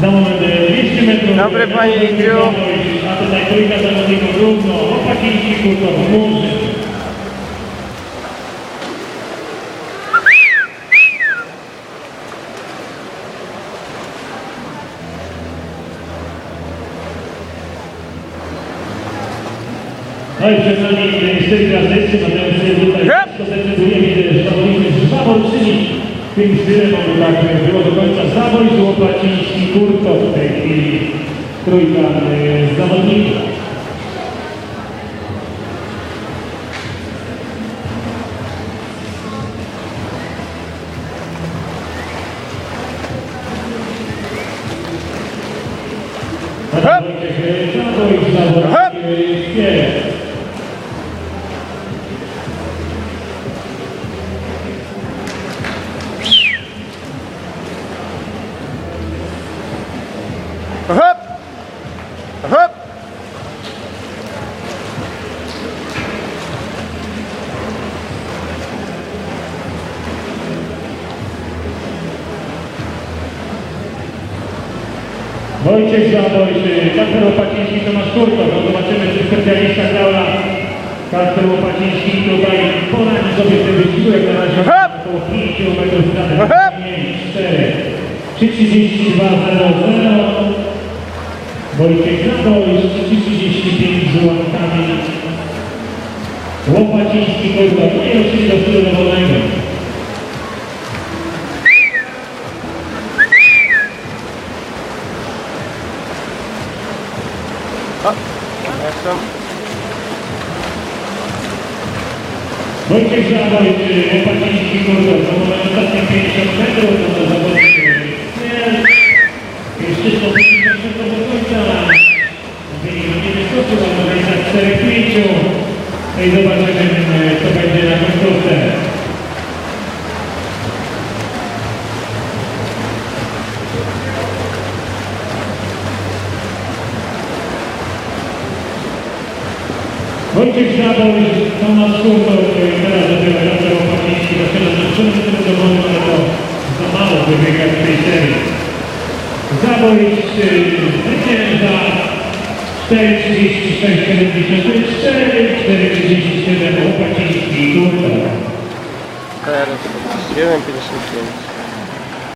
Za moment e, 200 metrów. Dobry, panie Lidziu. A tutaj trójka zawodników równo. Opaciński, Kurkow, Murzyn. No i przed nami cztery gwiazdeczki, natomiast tutaj Hep! to decydujemy, że zawodnicy tym stylem, tak było do końca Zaboj, Złopaciński, Kurkow w tej chwili trójka e, zawodników. Hep! Zaboj, Hop! Hop! Wojciech Zabojś, Kasper Łopaciński, Tomasz Kurkow. No zobaczymy, czy specjalista Gaula Kasper Łopaciński tutaj poradzi sobie tym wysiłek. Na razie około 5 km Hop! zadę. 4. 332 00. Wojciech Zabojś, 335 z łapkami. Łopaciński, Kurkow. No i oczywiście do. Jestem. Wojciech Żaboj, Łopaciński, Kurkow, to ostatnie 50 metrów, no to zawodnik nie, jeszcze 150 metrów do końca. Mówili, że nie wyskoczył, a może i za 4-5. No i zobaczymy, co będzie na końcówce. Wojciech Żaboj, Tomasz Kurkow, teraz dopiero Jacek Łopaciński, zaczyna na 3 metry do wolno, ale to za mało wybiega w tej serii. Zaboj zwycięża 436, 74, 47, chłopaki i kurwa. Teraz 7,55.